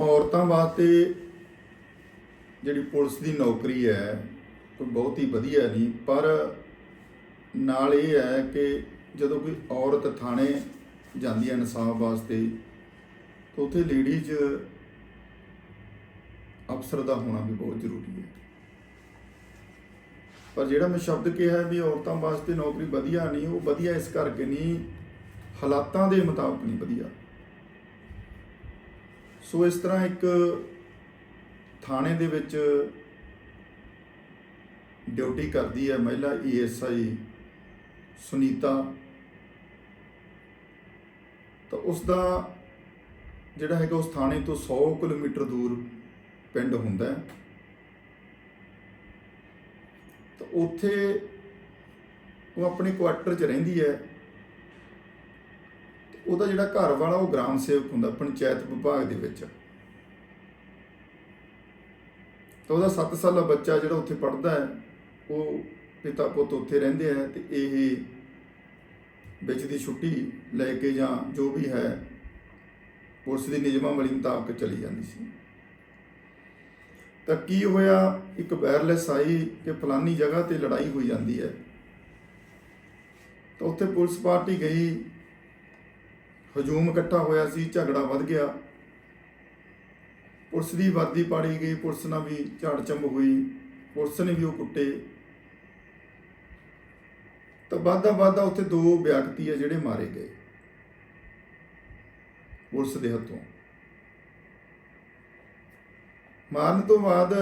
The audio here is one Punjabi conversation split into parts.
ਔਰਤਾਂ ਵਾਸਤੇ ਜਿਹੜੀ ਪੁਲਿਸ ਦੀ ਨੌਕਰੀ ਹੈ ਕੋਈ ਬਹੁਤ ਹੀ ਵਧੀਆ ਨਹੀਂ ਪਰ ਨਾਲ ਇਹ ਹੈ ਕਿ ਜਦੋਂ ਕੋਈ ਔਰਤ ਥਾਣੇ ਜਾਂਦੀ ਹੈ ਇਨਸਾਫ ਵਾਸਤੇ, ਤਾਂ ਉੱਥੇ ਲੇਡੀਜ਼ ਅਫਸਰ ਦਾ ਹੋਣਾ ਵੀ ਬਹੁਤ ਜ਼ਰੂਰੀ ਹੈ। ਪਰ ਜਿਹੜਾ ਮੈਂ ਸ਼ਬਦ ਕਿਹਾ ਵੀ ਔਰਤਾਂ ਵਾਸਤੇ ਨੌਕਰੀ ਵਧੀਆ ਨਹੀਂ, ਉਹ ਵਧੀਆ ਇਸ ਕਰਕੇ ਨਹੀਂ, ਹਾਲਾਤਾਂ ਦੇ ਮੁਤਾਬਕ ਨਹੀਂ ਵਧੀਆ। ਸੋ ਇਸ ਤਰ੍ਹਾਂ ਇੱਕ ਥਾਣੇ ਦੇ ਵਿੱਚ ਡਿਊਟੀ ਕਰਦੀ ਹੈ ਮਹਿਲਾ ਈਐਸਆਈ ਸੁਨੀਤਾ। ਤਾਂ ਉਸ ਦਾ ਜਿਹੜਾ ਹੈਗਾ ਉਸ ਥਾਣੇ ਤੋਂ 100 ਕਿਲੋਮੀਟਰ ਦੂਰ ਪਿੰਡ ਹੁੰਦਾ ਹੈ। ਤਾਂ ਉੱਥੇ ਉਹ ਆਪਣੇ ਕੁਆਟਰ 'ਚ ਰਹਿੰਦੀ ਹੈ। ਉਹਦਾ ਜਿਹੜਾ ਘਰ ਵਾਲਾ, ਉਹ ਗ੍ਰਾਮ ਸੇਵਕ ਹੁੰਦਾ ਪੰਚਾਇਤ ਵਿਭਾਗ ਦੇ ਵਿੱਚ। ਤਾਂ ਉਹਦਾ 7 ਸਾਲਾ ਬੱਚਾ ਜਿਹੜਾ ਉੱਥੇ ਪੜ੍ਹਦਾ ਹੈ, ਉਹ ਪਿਤਾ ਪੁੱਤ ਉੱਥੇ ਰਹਿੰਦੇ ਆ ਤੇ ਇਹ ਵਿੱਚ ਦੀ ਛੁੱਟੀ ਲੈ ਕੇ ਜਾਂ ਜੋ ਵੀ ਹੈ, ਪੁਲਿਸ ਦੀ ਨਿਯਮਾਵਲੀ ਮੁਤਾਬਕ ਚਲੀ ਜਾਂਦੀ ਸੀ। ਤਾਂ ਕੀ ਹੋਇਆ, ਇੱਕ ਵਾਇਰਲੈਸ ਆਈ ਕਿ ਫਲਾਨੀ ਜਗ੍ਹਾ ਤੇ ਲੜਾਈ ਹੋਈ ਜਾਂਦੀ ਹੈ। ਤਾਂ ਉੱਥੇ ਪੁਲਿਸ ਪਾਰਟੀ ਗਈ ਹਜੂਮ ਇਕੱਠਾ ਹੋਇਆ ਸੀ, ਝਗੜਾ ਵੱਧ ਗਿਆ। ਪੁਲਿਸ ਦੀ ਵਰਦੀ ਪਾੜੀ ਗਈ, ਪੁਲਿਸ ਨਾਲ ਵੀ ਝਾੜ ਚੰਬ ਹੋਈ, ਪੁਲਿਸ ਨੇ ਵੀ ਉਹ ਕੁੱਟੇ। ਤਾਂ ਵਾਧਾ ਵਾਧਾ ਉੱਥੇ ਦੋ ਵਿਅਕਤੀ ਆ ਜਿਹੜੇ ਮਾਰੇ ਗਏ, ਪੁਲਿਸ ਦੇ ਹੱਥੋਂ। ਮਾਰਨ ਤੋਂ ਬਾਅਦ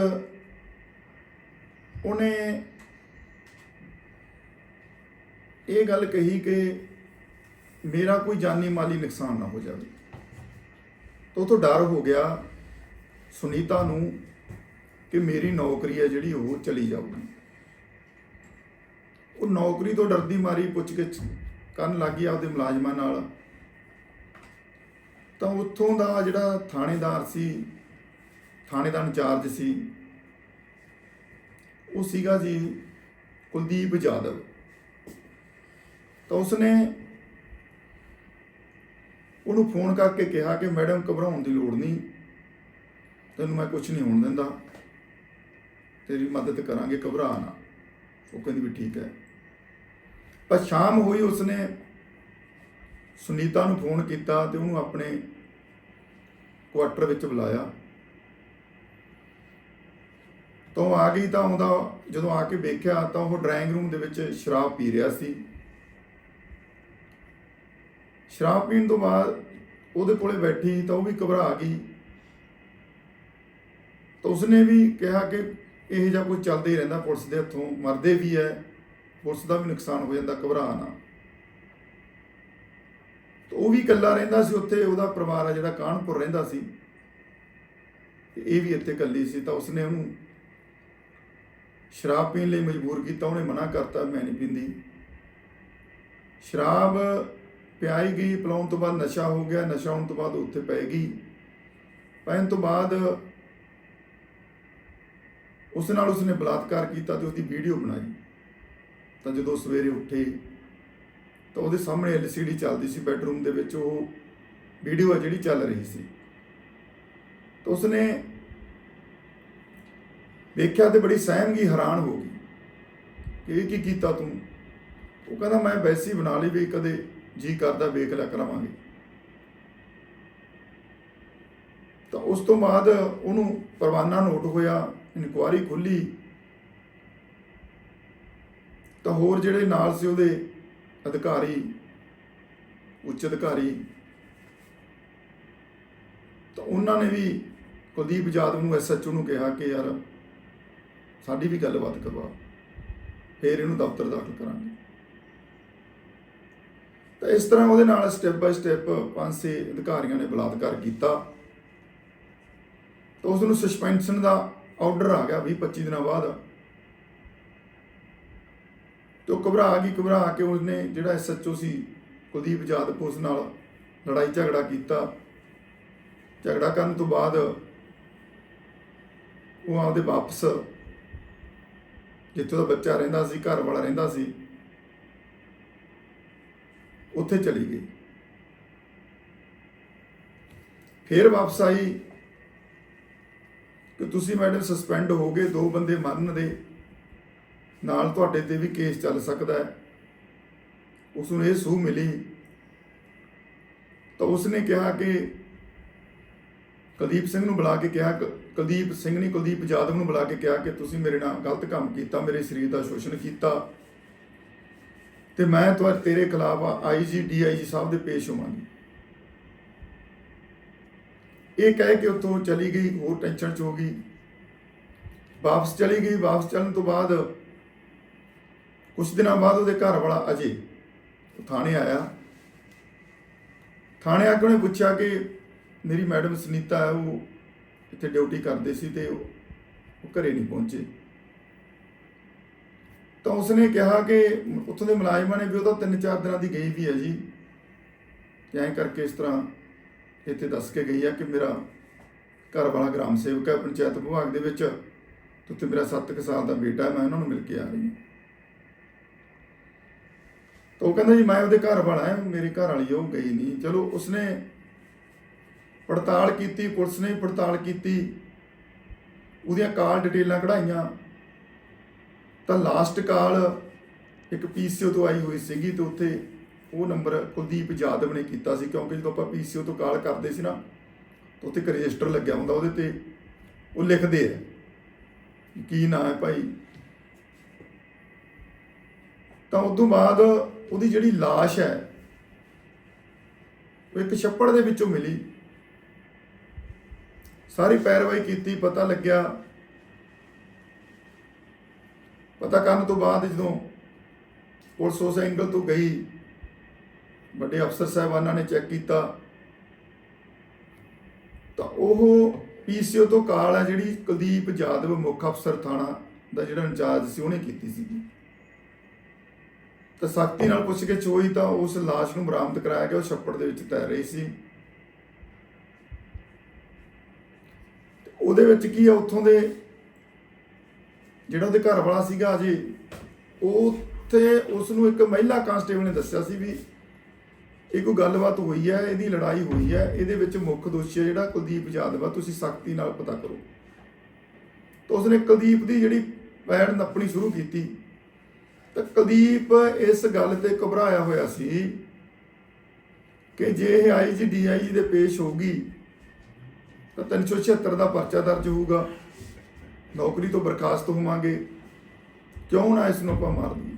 ਉਹਨੇ ਇਹ ਗੱਲ ਕਹੀ ਕਿ ਮੇਰਾ ਕੋਈ ਜਾਨੀ ਮਾਲੀ ਨੁਕਸਾਨ ਨਾ ਹੋ ਜਾਵੇ। ਤਾਂ ਉਹ ਤੋਂ ਡਰ ਹੋ ਗਿਆ ਸੁਨੀਤਾ ਨੂੰ ਕਿ ਮੇਰੀ ਨੌਕਰੀ ਹੈ ਜਿਹੜੀ ਉਹ ਚਲੀ ਜਾਊਗੀ। ਉਹ ਨੌਕਰੀ ਤੋਂ ਡਰਦੀ ਮਾਰੀ ਪੁੱਛ ਕੇ ਕਰਨ ਲੱਗੀ ਆਪਦੇ ਮੁਲਾਜ਼ਮਾਂ ਨਾਲ। ਤਾਂ ਉੱਥੋਂ ਦਾ ਜਿਹੜਾ ਥਾਣੇਦਾਰ ਸੀ ਥਾਣੇ ਦਾ ਇੰਚਾਰਜ ਸੀ, ਉਹ ਸੀਗਾ ਜੀ ਕੁਲਦੀਪ ਜਾਦਵ। ਤਾਂ ਉਸਨੇ ਉਹਨੂੰ ਫੋਨ ਕਰਕੇ ਕਿਹਾ ਕਿ ਮੈਡਮ ਘਬਰਾਉਣ ਦੀ ਲੋੜ ਨਹੀਂ। ਤੈਨੂੰ ਮੈਂ ਕੁਝ ਨਹੀਂ ਹੋਣ ਦਿੰਦਾ। ਤੇਰੀ ਮਦਦ ਕਰਾਂਗੇ, ਘਬਰਾ ਨਾ। ਉਹ ਕਹਿੰਦੀ ਵੀ ਠੀਕ ਹੈ। ਪਰ ਸ਼ਾਮ ਹੋਈ ਉਸਨੇ ਸੁਨੀਤਾ ਨੂੰ ਫੋਨ ਕੀਤਾ ਤੇ ਉਹਨੂੰ ਆਪਣੇ ਕੁਆਟਰ ਵਿੱਚ ਬੁਲਾਇਆ। ਤਾਂ ਉਹ ਆ ਗਈ ਤਾਂ ਉਹਦਾ ਜਦੋਂ ਆ ਕੇ ਵੇਖਿਆ ਤਾਂ ਉਹ ਡਰਾਇੰਗ ਰੂਮ ਦੇ ਵਿੱਚ ਸ਼ਰਾਬ ਪੀ ਰਿਹਾ ਸੀ। ਸ਼ਰਾਬ ਪੀਣ ਤੋਂ ਬਾਅਦ ਉਹਦੇ ਕੋਲੇ ਬੈਠੀ ਤਾਂ ਉਹ ਵੀ ਘਬਰਾ ਗਈ। ਤਾਂ ਉਸਨੇ ਵੀ ਕਿਹਾ ਕਿ ਇਹ ਜਿਹਾ ਕੋਈ ਚੱਲਦਾ ਹੀ ਰਹਿੰਦਾ, ਪੁਲਿਸ ਦੇ ਹੱਥੋਂ ਮਰਦੇ ਵੀ ਹੈ, ਪੁਲਿਸ ਦਾ ਵੀ ਨੁਕਸਾਨ ਹੋ ਜਾਂਦਾ, ਘਬਰਾ ਨਾ। ਤਾਂ ਉਹ ਵੀ ਇਕੱਲਾ ਰਹਿੰਦਾ ਸੀ, ਉੱਥੇ ਉਹਦਾ ਪਰਿਵਾਰ ਆ ਜਿਹੜਾ ਕਾਨਪੁਰ ਰਹਿੰਦਾ ਸੀ। ਤੇ ਇਹ ਵੀ ਇੱਥੇ ਇਕੱਲੀ ਸੀ, ਤਾਂ ਉਸਨੇ ਉਹਨੂੰ ਸ਼ਰਾਬ ਪੀਣ ਲਈ ਮਜਬੂਰ ਕੀਤਾ, ਉਹਨੇ ਮਨਾ ਕਰਤਾ, ਮੈਂ ਨਹੀਂ ਪੀਂਦੀ। ਸ਼ਰਾਬ ਪਿਆਈ ਗਈ, ਪਿਲਾਉਣ ਤੋਂ ਬਾਅਦ ਨਸ਼ਾ ਹੋ ਗਿਆ, ਨਸ਼ਾ ਹੋਣ ਤੋਂ ਬਾਅਦ ਉੱਥੇ ਪੈ ਗਈ। ਪੈਣ ਤੋਂ ਬਾਅਦ ਉਸ ਨਾਲ ਉਸਨੇ ਬਲਾਤਕਾਰ ਕੀਤਾ ਤੇ ਉਹਦੀ ਵੀਡੀਓ ਬਣਾਈ। ਤਾਂ ਜਦੋਂ ਸਵੇਰੇ ਉੱਠੇ, ਤਾਂ ਉਹਦੇ ਸਾਹਮਣੇ ਐਲਸੀਡੀ ਚੱਲਦੀ ਸੀ ਬੈਡਰੂਮ ਦੇ ਵਿੱਚ, ਉਹ ਵੀਡੀਓ ਆ ਜਿਹੜੀ ਚੱਲ ਰਹੀ ਸੀ। ਤਾਂ ਉਸਨੇ ਵੇਖਿਆ ਤੇ ਬੜੀ ਸਹਿਮਗੀ ਹੈਰਾਨ ਹੋ ਗਈ ਕਿ ਇਹ ਕੀ ਕੀਤਾ ਤੂੰ? ਉਹ ਕਹਿੰਦਾ, ਮੈਂ ਵੈਸੀ ਬਣਾ ਲਈ ਵੀ ਕਦੇ ਜੀ ਕਰਦਾ ਵੇਖ ਲਿਆ ਕਰਾਵਾਂਗੇ। ਤਾਂ ਉਸ ਤੋਂ ਬਾਅਦ ਉਹਨੂੰ ਪਰਵਾਨਾ ਨੋਟ ਹੋਇਆ, ਇਨਕੁਆਰੀ ਖੁੱਲੀ। ਤਾਂ ਹੋਰ ਜਿਹੜੇ ਨਾਲ ਸੀ ਉਹਦੇ ਅਧਿਕਾਰੀ, ਉੱਚ ਅਧਿਕਾਰੀ, ਤਾਂ ਉਹਨਾਂ ਨੇ ਵੀ ਕੁਲਦੀਪ ਜਾਦਵ ਨੂੰ ਐਸਐਚਓ ਨੂੰ ਕਿਹਾ ਕਿ ਯਾਰ ਸਾਡੀ ਵੀ ਗੱਲਬਾਤ ਕਰਵਾ। ਫੇਰ ਇਹਨੂੰ ਦਫ਼ਤਰ ਦਾਖਲ ਕਰਾਂਗੇ। ਤਾਂ ਇਸ ਤਰ੍ਹਾਂ ਉਹਦੇ ਨਾਲ ਸਟੈਪ ਬਾਈ ਸਟੈਪ ਪੰਜ ਸੇ ਅਧਿਕਾਰੀਆਂ ਨੇ ਬਲਾਤਕਾਰ ਕੀਤਾ। ਤਾਂ ਉਸ ਨੂੰ ਸਸਪੈਂਸ਼ਨ ਦਾ ਆਰਡਰ ਆ ਗਿਆ 20 25 ਦਿਨਾਂ ਬਾਅਦ। ਤੇ ਉਹ ਘਬਰਾ ਗਈ, ਘਬਰਾ ਕੇ ਉਸਨੇ ਜਿਹੜਾ ਐਸਐਚਓ ਸੀ ਕੁਲਦੀਪ ਜਾਦਵ ਉਸ ਨਾਲ ਲੜਾਈ ਝਗੜਾ ਕੀਤਾ। ਝਗੜਾ ਕਰਨ ਤੋਂ ਬਾਅਦ ਉਹ ਆਪਦੇ ਵਾਪਸ ਜਿੱਥੇ ਦਾ ਬੱਚਾ ਰਹਿੰਦਾ ਸੀ, ਘਰ ਵਾਲਾ ਰਹਿੰਦਾ ਸੀ ਉੱਥੇ ਚਲੀ ਗਈ। ਫੇਰ ਵਾਪਸ ਆਈ ਕਿ ਤੁਸੀਂ ਮੈਡਮ ਸਸਪੈਂਡ ਹੋ ਗਏ, ਦੋ ਬੰਦੇ ਮਰਨ ਦੇ। ਨਾਲ ਤੁਹਾਡੇ ਤੇ ਵੀ ਕੇਸ ਚੱਲ ਸਕਦਾ ਹੈ। ਉਸ ਨੂੰ ਇਹ ਸੂਹ ਮਿਲੀ। ਤਾਂ ਉਸਨੇ ਕਿਹਾ ਕਿ ਕੁਲਦੀਪ ਸਿੰਘ ਨੂੰ ਬੁਲਾ ਕੇ ਕਿਹਾ ਕ- ਕੁਲਦੀਪ ਸਿੰਘ ਨੇ ਕੁਲਦੀਪ ਯਾਦਵ ਨੂੰ ਬੁਲਾ ਕੇ ਕਿਹਾ ਕਿ ਤੁਸੀਂ ਮੇਰੇ ਨਾਲ ਗਲਤ ਕੰਮ ਕੀਤਾ, ਮੇਰੇ ਸਰੀਰ ਦਾ ਸ਼ੋਸ਼ਣ ਕੀਤਾ। ਤੇ ਮੈਂ ਤੁਹਾਡੇ ਤੇਰੇ ਖਿਲਾਫ ਆਈਜੀ ਡੀਆਈਜੀ ਸਾਹਿਬ ਦੇ ਪੇਸ਼ ਹੋਵਾਂਗੀ। ਇਹ ਕਹਿ ਕੇ ਉੱਥੋਂ ਚਲੀ ਗਈ, ਹੋਰ ਟੈਨਸ਼ਨ ਚ ਹੋ ਗਈ। ਵਾਪਸ ਚਲੀ ਗਈ, ਵਾਪਸ ਚੱਲਣ ਤੋਂ ਬਾਅਦ ਕੁਝ ਦਿਨਾਂ ਬਾਅਦ ਉਹਦੇ ਘਰ ਵਾਲਾ ਅਜੇ ਥਾਣੇ ਆਇਆ। ਥਾਣੇ ਆ ਕੇ ਉਹਨੇ ਪੁੱਛਿਆ ਕਿ ਮੇਰੀ ਮੈਡਮ ਸੁਨੀਤਾ ਹੈ, ਉਹ ਇੱਥੇ ਡਿਊਟੀ ਕਰਦੇ ਸੀ ਤੇ ਉਹ ਉਹ ਘਰੇ ਨਹੀਂ ਪਹੁੰਚੇ। ਤਾਂ ਉਸਨੇ ਕਿਹਾ ਕਿ ਉੱਥੋਂ ਦੇ ਮੁਲਾਜ਼ਮਾਂ ਨੇ ਵੀ ਉਹ ਤਾਂ ਤਿੰਨ ਚਾਰ ਦਿਨਾਂ ਦੀ ਗਈ ਵੀ ਹੈ ਜੀ। ਐਂ ਕਰਕੇ ਇਸ ਤਰ੍ਹਾਂ ਇੱਥੇ ਦੱਸ ਕੇ ਗਈ ਆ ਕਿ ਮੇਰਾ ਘਰ ਵਾਲਾ ਗ੍ਰਾਮ ਸੇਵਕ ਹੈ, ਪੰਚਾਇਤ ਵਿਭਾਗ ਦੇ ਵਿੱਚ, ਤੇ ਉੱਥੇ ਮੇਰਾ 7 ਸਾਲ ਦਾ ਬੇਟਾ ਮੈਂ ਉਹਨਾਂ ਨੂੰ ਮਿਲ ਕੇ ਆ ਰਹੀ ਹਾਂ। ਤਾਂ ਉਹ ਕਹਿੰਦਾ ਜੀ, ਮੈਂ ਉਹਦੇ ਘਰ ਵਾਲਾ ਹੈ, ਮੇਰੇ ਘਰ ਵਾਲੀ ਉਹ ਗਈ ਨਹੀਂ। ਚਲੋ ਉਸਨੇ ਪੜਤਾਲ ਕੀਤੀ, ਪੁਲਿਸ ਨੇ ਪੜਤਾਲ ਕੀਤੀ। ਉਹਦੀਆਂ ਕਾਲ ਡਿਟੇਲਾਂ ਕਢਾਈਆਂ। ਤਾਂ ਲਾਸਟ ਕਾਲ ਇੱਕ ਪੀਸੀਓ ਤੋਂ ਆਈ ਹੋਈ ਸੀਗੀ ਤੇ ਉੱਥੇ ਉਹ ਨੰਬਰ ਕੁਲਦੀਪ ਜਾਦਵ ਨੇ ਕੀਤਾ ਸੀ, ਕਿਉਂਕਿ ਜਦੋਂ ਆਪਾਂ ਪੀਸੀਓ ਤੋਂ ਕਾਲ ਕਰਦੇ ਸੀ ਨਾ, ਤਾਂ ਉੱਥੇ ਇੱਕ ਰਜਿਸਟਰ ਲੱਗਿਆ ਹੁੰਦਾ ਉਹਦੇ ਤੇ ਉਹ ਲਿਖਦੇ ਆ ਕੀ ਨਾਂ ਹੈ ਭਾਈ। ਤਾਂ ਉਸ ਤੋਂ ਬਾਅਦ ਉਹਦੀ ਜਿਹੜੀ লাশ ਹੈ, ਉਹ ਇੱਕ ਛੱਪੜ ਦੇ ਵਿੱਚੋਂ ਮਿਲੀ। ਸਾਰੀ ਪੈਰਵਾਈ ਕੀਤੀ, ਪਤਾ ਲੱਗਿਆ ਪਤਾ ਕਰਨ ਤੋਂ ਬਾਅਦ ਜਦੋਂ ਪੁਲਿਸ ਉਸ ਐਂਗਲ ਤੋਂ ਗਈ, ਵੱਡੇ ਅਫਸਰ ਸਾਹਿਬਾਨਾਂ ਨੇ ਚੈੱਕ ਕੀਤਾ, ਤਾਂ ਉਹ ਪੀਸੀਓ ਤੋਂ ਕਾਲ ਹੈ ਜਿਹੜੀ ਕੁਲਦੀਪ ਜਾਦਵ ਮੁੱਖ ਅਫਸਰ ਥਾਣਾ ਦਾ ਜਿਹੜਾ ਇੰਚਾਰਜ ਸੀ, ਉਹਨੇ ਕੀਤੀ ਸੀ ਤਾਂ ਸਖਤੀ ਨਾਲ ਪੁੱਛ ਕੇ ਚੋਈ ਤਾਂ ਉਸ ਲਾਸ਼ ਨੂੰ ਬਰਾਮਦ ਕਰਾਇਆ ਗਿਆ, ਉਹ ਛੱਪੜ ਦੇ ਵਿੱਚ ਤੈਰ ਰਹੀ ਸੀ। ਉਹਦੇ ਵਿੱਚ ਕੀ ਆ, ਉੱਥੋਂ ਦੇ ਜਿਹੜਾ ਉਹਦੇ ਘਰ ਵਾਲਾ ਸੀਗਾ ਅਜੇ, ਉਹ ਉੱਥੇ ਉਸ ਨੂੰ ਇੱਕ ਮਹਿਲਾ ਕਾਂਸਟੇਬਲ ਨੇ ਦੱਸਿਆ ਸੀ ਵੀ ਇਹ ਕੋਈ ਗੱਲਬਾਤ ਹੋਈ ਹੈ, ਇਹਦੀ ਲੜਾਈ ਹੋਈ ਹੈ, ਇਹਦੇ ਵਿੱਚ ਮੁੱਖ ਦੋਸ਼ੀ ਹੈ ਜਿਹੜਾ ਕੁਲਦੀਪ ਜਾਦਵ ਆ, ਤੁਸੀਂ ਸਖਤੀ ਨਾਲ ਪਤਾ ਕਰੋ। ਤਾਂ ਉਸਨੇ ਕੁਲਦੀਪ ਦੀ ਜਿਹੜੀ ਪੈੜ ਨੱਪਣੀ ਸ਼ੁਰੂ ਕੀਤੀ। ਤਾਂ ਕੁਲਦੀਪ ਇਸ ਗੱਲ ਤੇ ਘਬਰਾਇਆ ਹੋਇਆ ਸੀ ਕਿ ਜੇ ਇਹ ਆਈਜੀ ਡੀਆਈਜੀ ਦੇ ਪੇਸ਼ ਹੋਗੀ ਤਾਂ 376 ਦਾ ਪਰਚਾ ਦਰਜ ਹੋਊਗਾ। ਨੌਕਰੀ ਤੋਂ ਬਰਖਾਸਤ ਹੋਵਾਂਗੇ। ਕਿਉਂ ਨਾ ਇਸ ਨੂੰ ਆਪਾਂ ਮਾਰ ਦਈਏ?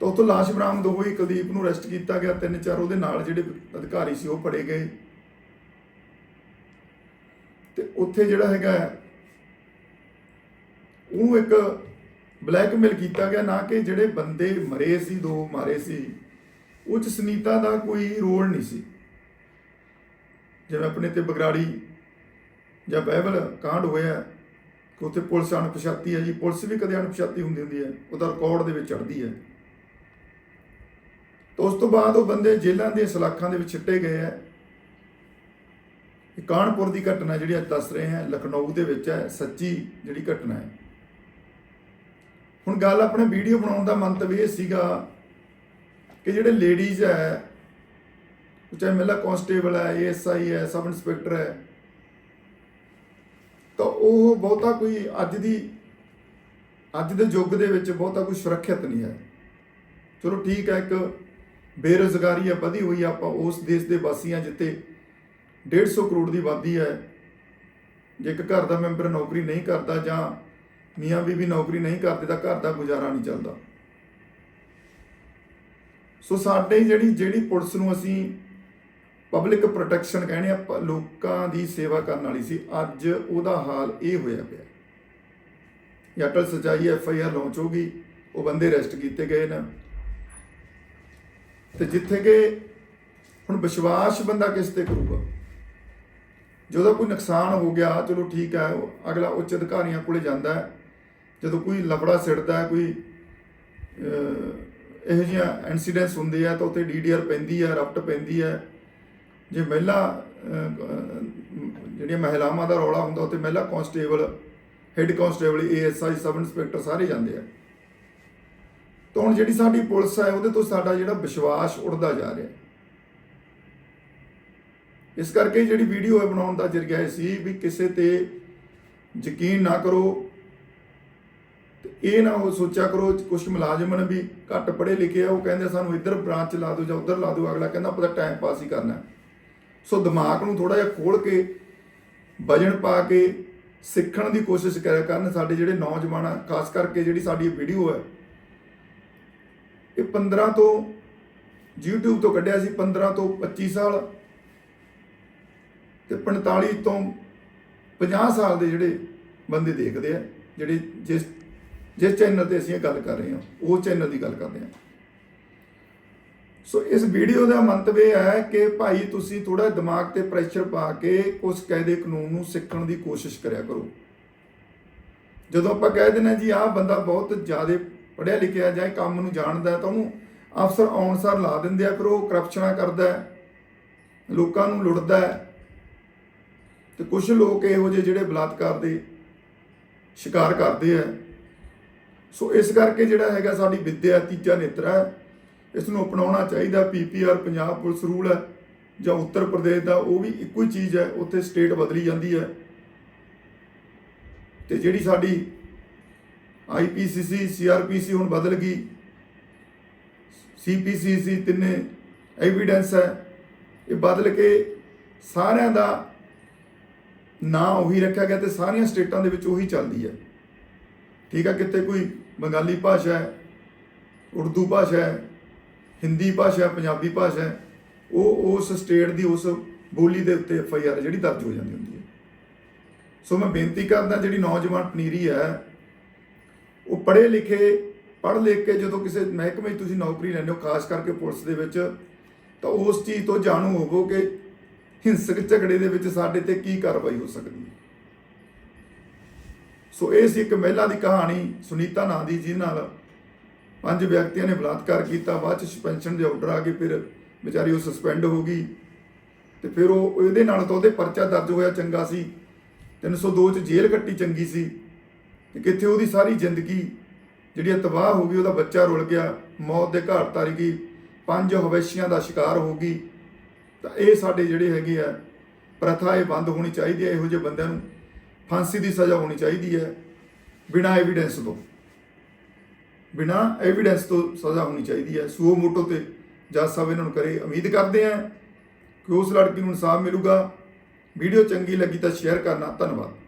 ਤਾਂ ਉੱਥੋਂ ਲਾਸ਼ ਬਰਾਮਦ ਹੋਈ, ਕੁਲਦੀਪ ਨੂੰ ਅਰੈਸਟ ਕੀਤਾ ਗਿਆ। ਤਿੰਨ ਚਾਰ ਉਹਦੇ ਨਾਲ ਜਿਹੜੇ ਅਧਿਕਾਰੀ ਸੀ, ਉਹ ਫੜੇ ਗਏ। ਤੇ ਉੱਥੇ ਜਿਹੜਾ ਹੈਗਾ ਉਹਨੂੰ ਇੱਕ ਬਲੈਕਮੇਲ ਕੀਤਾ ਗਿਆ, ਨਾ ਕਿ ਜਿਹੜੇ ਬੰਦੇ ਮਰੇ ਸੀ, ਦੋ ਮਾਰੇ ਸੀ। ਉਹ ਚ ਸੁਨੀਤਾ ਦਾ ਕੋਈ ਰੋਲ ਨਹੀਂ ਸੀ। ਜਿਵੇਂ ਆਪਣੇ ਤੇ ਬਗਰਾੜੀ ਜਾਂ ਬਾਈਬਲ ਕਾਂਡ ਹੋਇਆ ਕਿ ਉੱਥੇ ਪੁਲਿਸ ਅਣਪਛਾਤੀ ਹੈ ਜੀ। ਪੁਲਿਸ ਵੀ ਕਦੇ ਅਣਪਛਾਤੀ ਹੁੰਦੀ ਹੁੰਦੀ ਹੈ। ਉਹਦਾ ਰਿਕਾਰਡ ਦੇ ਵਿੱਚ ਚੜਦੀ ਹੈ। ਤਾਂ ਉਸ ਤੋਂ ਬਾਅਦ ਉਹ ਬੰਦੇ ਜੇਲ੍ਹਾਂ ਦੇ ਸਲਾਖਾਂ ਦੇ ਵਿੱਚ ਛਿੱਟੇ ਗਏ ਹੈ। ਇਹ ਕਾਨਪੁਰ ਦੀ ਘਟਨਾ ਜਿਹੜੀ ਅੱਜ ਦੱਸ ਰਹੇ ਹਾਂ। ਲਖਨਊ ਦੇ ਵਿੱਚ ਹੈ, ਸੱਚੀ ਜਿਹੜੀ ਘਟਨਾ ਹੈ। ਹੁਣ ਗੱਲ ਆਪਣੇ ਵੀਡੀਓ ਬਣਾਉਣ ਦਾ ਮੰਤਵ ਇਹ ਸੀਗਾ ਕਿ ਜਿਹੜੇ ਲੇਡੀਜ਼ ਹੈ ਚਾਹੇ ਮਹਿਲਾ ਕਾਂਸਟੇਬਲ ਹੈ, ਏਐਸਆਈ ਹੈ, ਸਬ ਇੰਸਪੈਕਟਰ ਹੈ ਤਾਂ ਉਹ ਬਹੁਤਾ ਕੋਈ ਅੱਜ ਦੀ, ਅੱਜ ਦੇ ਯੁੱਗ ਦੇ ਵਿੱਚ ਬਹੁਤਾ ਕੋਈ ਸੁਰੱਖਿਅਤ ਨਹੀਂ ਹੈ। ਚਲੋ ਠੀਕ ਹੈ, ਇੱਕ ਬੇਰੁਜ਼ਗਾਰੀ ਹੈ, ਵਧੀ ਹੋਈ ਆਪਾਂ ਉਸ ਦੇਸ਼ ਦੇ ਵਾਸੀ ਹਾਂ ਜਿੱਥੇ 150 ਕਰੋੜ ਦੀ ਆਬਾਦੀ ਹੈ। ਜੇ ਇੱਕ ਘਰ ਦਾ ਮੈਂਬਰ ਨੌਕਰੀ ਨਹੀਂ ਕਰਦਾ ਜਾਂ ਮੀਆਂ ਬੀਬੀ ਨੌਕਰੀ ਨਹੀਂ ਕਰਦੇ ਤਾਂ ਘਰ ਦਾ ਗੁਜ਼ਾਰਾ ਨਹੀਂ ਚੱਲਦਾ। ਸੋ ਸਾਡੇ ਜਿਹੜੀ ਜਿਹੜੀ ਪੁਲਿਸ ਨੂੰ ਅਸੀਂ ਪਬਲਿਕ ਪ੍ਰੋਟੈਕਸ਼ਨ ਕਹਿੰਦੇ ਆ, ਪ- ਲੋਕਾਂ ਦੀ ਸੇਵਾ ਕਰਨ ਵਾਲੀ ਸੀ। ਅੱਜ ਉਹਦਾ ਹਾਲ ਇਹ ਹੋਇਆ ਪਿਆ। ਇਹ ਅਟਲ ਸਚਾਈ ਐਫ ਆਈ ਆਰ ਲਾਂਚ ਹੋ ਗਈ, ਉਹ ਬੰਦੇ ਅਰੈਸਟ ਕੀਤੇ ਗਏ ਨੇ। ਤੇ ਜਿੱਥੇ ਕਿ ਹੁਣ ਵਿਸ਼ਵਾਸ ਬੰਦਾ ਕਿਸ ਤੇ ਕਰੂਗਾ? ਜਦੋਂ ਕੋਈ ਨੁਕਸਾਨ ਹੋ ਗਿਆ, ਚਲੋ ਠੀਕ ਹੈ, ਉਹ ਅਗਲਾ ਉੱਚ ਅਧਿਕਾਰੀਆਂ ਕੋਲੇ ਜਾਂਦਾ ਹੈ। ਜਦੋਂ ਕੋਈ ਲਫੜਾ ਸਿੜਦਾ ਹੈ, ਕੋਈ ਇਹੋ ਜਿਹੀਆਂ ਇਨਸੀਡੈਂਟਸ ਹੁੰਦੇ ਆ, ਤਾਂ ਉੱਥੇ ਡੀਡੀਆਰ ਪੈਂਦੀ ਹੈ ਰਫਟ ਪੈਂਦੀ ਹੈ। ਜੇ ਮਹਿਲਾ ਜਿਹੜੀਆਂ ਮਹਿਲਾਵਾਂ ਦਾ ਰੌਲਾ ਹੁੰਦਾ ਉੱਥੇ ਮਹਿਲਾ constable, head constable, ASI, sub inspector ਸਾਰੇ ਜਾਂਦੇ ਆ। ਤਾਂ ਹੁਣ ਜਿਹੜੀ ਸਾਡੀ ਪੁਲਿਸ ਹੈ, ਉਹਦੇ ਤੋਂ ਸਾਡਾ ਜਿਹੜਾ ਵਿਸ਼ਵਾਸ ਉੱਡਦਾ ਜਾ ਰਿਹਾ। ਇਸ ਕਰਕੇ ਜਿਹੜੀ ਵੀਡੀਓ ਹੈ ਬਣਾਉਣ ਦਾ ਜਰੀਆ ਇਹ ਸੀ ਵੀ ਕਿਸੇ ਤੇ ਯਕੀਨ ਨਾ ਕਰੋ ਤੇ ਇਹ ਨਾ ਹੋ ਸੋਚਿਆ ਕਰੋ ਕੁਝ ਮੁਲਾਜ਼ਮ ਨੇ ਵੀ ਘੱਟ ਪੜ੍ਹੇ ਲਿਖੇ ਆ, ਉਹ ਕਹਿੰਦੇ ਸਾਨੂੰ ਇੱਧਰ ਬ੍ਰਾਂਚ ਲਾ ਦਿਓ ਜਾਂ ਉੱਧਰ ਲਾ ਦਿਓ, ਅਗਲਾ ਕਹਿੰਦਾ ਪਤਾ ਟਾਈਮ ਪਾਸ ਹੀ ਕਰਨਾ। ਸੋ ਦਿਮਾਗ ਨੂੰ ਥੋੜਾ ਜਿਹਾ ਖੋਲ ਕੇ ਵਜਨ ਪਾ ਕੇ ਸਿੱਖਣ ਦੀ ਕੋਸ਼ਿਸ਼ ਕਰਿਆ ਕਰਨ ਸਾਡੇ ਜਿਹੜੇ ਨੌਜਵਾਨ ਆ, ਖਾਸ ਕਰਕੇ ਜਿਹੜੀ ਸਾਡੀ ਵੀਡੀਓ ਹੈ। ਇਹ 15 ਤੋਂ YouTube ਤੋਂ ਕੱਢਿਆ ਸੀ 15 ਤੋਂ 25 ਸਾਲ ਤੇ 45 ਤੋਂ 50 ਸਾਲ ਦੇ ਜਿਹੜੇ ਬੰਦੇ ਦੇਖਦੇ ਆ, ਜਿਹੜੇ ਜਿਸ ਜਿਸ ਚੈਨਲ ਤੇ ਅਸੀਂ ਇਹ ਗੱਲ ਕਰ ਰਹੇ ਹਾਂ, ਉਹ ਚੈਨਲ ਦੀ ਗੱਲ ਕਰਦੇ ਹਾਂ। ਸੋ ਇਸ ਵੀਡੀਓ ਦਾ ਮੰਤਵ ਇਹ ਹੈ ਕਿ ਭਾਈ ਤੁਸੀਂ ਥੋੜਾ ਦਿਮਾਗ ਤੇ ਪ੍ਰੈਸ਼ਰ ਪਾ ਕੇ ਉਸ ਕਾਇਦੇ ਕਾਨੂੰਨ ਨੂੰ ਸਿੱਖਣ ਦੀ ਕੋਸ਼ਿਸ਼ ਕਰਿਆ ਕਰੋ। ਜਦੋਂ ਆਪਾਂ ਕਹਿ ਦਿੰਦੇ ਹਾਂ ਜੀ, ਆਹ ਬੰਦਾ ਬਹੁਤ ਜ਼ਿਆਦਾ ਪੜ੍ਹਿਆ ਲਿਖਿਆ ਜਾਂ ਕੰਮ ਨੂੰ ਜਾਣਦਾ ਤਾਂ ਉਹਨੂੰ ਅਫਸਰ ਆਉਣ ਸਾਰ ਲਾ ਦਿੰਦੇ ਆ ਫਿਰ ਉਹ ਕਰਪਸ਼ਨਾਂ ਕਰਦਾ ਹੈ, ਲੋਕਾਂ ਨੂੰ ਲੁੱਟਦਾ ਹੈ ਤੇ ਕੁਝ ਲੋਕ ਇਹੋ ਜਿਹੇ ਜਿਹੜੇ ਬਲਾਤਕਾਰ ਦੇ ਸ਼ਿਕਾਰ ਕਰਦੇ ਆ। ਸੋ ਇਸ ਕਰਕੇ ਜਿਹੜਾ ਹੈਗਾ ਸਾਡੀ ਵਿੱਦਿਆ ਤੀਜਾ ਨੇਤਰ ਹੈ ਇਸ ਨੂੰ ਅਪਣਾਉਣਾ ਚਾਹੀਦਾ। ਪੀਪੀਆਰ ਪੰਜਾਬ ਪੁਲਿਸ ਰੂਲ ਹੈ ਜਾਂ ਉੱਤਰ ਪ੍ਰਦੇਸ਼ ਦਾ, ਉਹ ਵੀ ਇੱਕੋ ਹੀ ਚੀਜ਼ ਹੈ, ਉੱਥੇ ਸਟੇਟ ਬਦਲੀ ਜਾਂਦੀ ਹੈ। ਤੇ ਜਿਹੜੀ ਸਾਡੀ ਆਈਪੀਸੀਸੀ ਸੀਆਰਪੀਸੀ ਹੁਣ ਬਦਲ ਗਈ ਸੀਪੀਸੀਸੀ ਤਿੰਨੇ ਐਵੀਡੈਂਸ ਹੈ, ਇਹ ਬਦਲ ਕੇ ਸਾਰਿਆਂ ਦਾ ਨਾਂ ਉਹੀ ਰੱਖਿਆ ਗਿਆ ਤੇ ਸਾਰੀਆਂ ਸਟੇਟਾਂ ਦੇ ਵਿੱਚ ਉਹੀ ਚੱਲਦੀ ਹੈ। ਠੀਕ ਹੈ, ਕਿਤੇ ਕੋਈ ਬੰਗਾਲੀ ਭਾਸ਼ਾ ਹੈ, ਉਰਦੂ ਭਾਸ਼ਾ ਹੈ ਹਿੰਦੀ ਭਾਸ਼ਾ, ਪੰਜਾਬੀ ਭਾਸ਼ਾ, ਉਹ, ਉਸ ਸਟੇਟ ਦੀ, ਉਸ ਬੋਲੀ ਦੇ ਉੱਤੇ ਐਫ ਆਈ ਆਰ ਜਿਹੜੀ ਦਰਜ ਹੋ ਜਾਂਦੀ ਹੁੰਦੀ ਹੈ। ਸੋ ਮੈਂ ਬੇਨਤੀ ਕਰਦਾ, ਜਿਹੜੀ ਨੌਜਵਾਨ ਪਨੀਰੀ ਹੈ, ਉਹ ਪੜ੍ਹੇ ਲਿਖੇ, ਪੜ੍ਹ ਲਿਖ ਕੇ ਜਦੋਂ ਕਿਸੇ ਮਹਿਕਮੇ 'ਚ ਤੁਸੀਂ ਨੌਕਰੀ ਲੈਂਦੇ ਹੋ, ਖਾਸ ਕਰਕੇ ਪੁਲਿਸ ਦੇ ਵਿੱਚ, ਤਾਂ ਉਸ ਚੀਜ਼ ਤੋਂ ਜਾਣੂ ਹੋਵੋ ਕਿ ਹਿੰਸਕ ਝਗੜੇ ਦੇ ਵਿੱਚ ਸਾਡੇ ਤੇ ਕੀ ਕਾਰਵਾਈ ਹੋ ਸਕਦੀ ਹੈ। ਸੋ ਇਹ ਸੀ ਇੱਕ ਮਹਿਲਾ ਦੀ ਕਹਾਣੀ, ਸੁਨੀਤਾ ਨਾਂ ਦੀ ਜਿਹਦੇ ਨਾਲ। ਪੰਜ ਵਿਅਕਤੀਆਂ ਨੇ ਬਲਾਤਕਾਰ ਕੀਤਾ, ਬਾਅਦ ਚ ਸਸਪੈਂਸ਼ਨ ਦੇ ਆਰਡਰ ਆ ਗਏ, ਫਿਰ ਵਿਚਾਰੀ ਉਹ ਸਸਪੈਂਡ ਹੋ ਗਈ ਤੇ ਫਿਰ ਉਹ ਇਹਦੇ ਨਾਲ ਤਾਂ ਉਹਦੇ ਪਰਚਾ ਦਰਜ ਹੋਇਆ ਚੰਗਾ ਸੀ। 302 ਚ ਜੇਲ੍ਹ ਕੱਟੀ ਚੰਗੀ ਸੀ ਤੇ ਕਿੱਥੇ ਉਹਦੀ ਸਾਰੀ ਜ਼ਿੰਦਗੀ ਜਿਹੜੀ ਆ ਤਬਾਹ ਹੋ ਗਈ, ਉਹਦਾ ਬੱਚਾ ਰੁਲ ਗਿਆ, ਮੌਤ ਦੇ ਘਾਟ ਤਾਰੀ ਗਈ, ਪੰਜ ਹਵੈਸ਼ੀਆਂ ਦਾ ਸ਼ਿਕਾਰ ਹੋ ਗਈ। ਤਾਂ ਇਹ ਸਾਡੇ ਜਿਹੜੇ ਹੈਗੇ ਆ, ਪ੍ਰਥਾ ਇਹ ਬੰਦ ਹੋਣੀ ਚਾਹੀਦੀ ਹੈ, ਇਹੋ ਜਿਹੇ ਬੰਦਿਆਂ ਨੂੰ ਫਾਂਸੀ ਦੀ ਸਜ਼ਾ ਹੋਣੀ ਚਾਹੀਦੀ ਹੈ, ਬਿਨਾਂ ਐਵੀਡੈਂਸ ਤੋਂ। ਬਿਨਾਂ ਐਵੀਡੈਂਸ ਤੋਂ ਸਜ਼ਾ ਹੋਣੀ ਚਾਹੀਦੀ ਹੈ। ਸੂਓ ਮੋਟੋ ਤੇ ਜੱਜ ਸਾਹਿਬ ਇਹਨਾਂ ਨੂੰ ਕਰੇ। ਉਮੀਦ ਕਰਦੇ ਹਾਂ ਕਿ ਉਸ ਲੜਕੀ ਨੂੰ ਇਨਸਾਫ ਮਿਲੂਗਾ। ਵੀਡੀਓ ਚੰਗੀ ਲੱਗੀ ਤਾਂ ਸ਼ੇਅਰ ਕਰਨਾ। ਧੰਨਵਾਦ।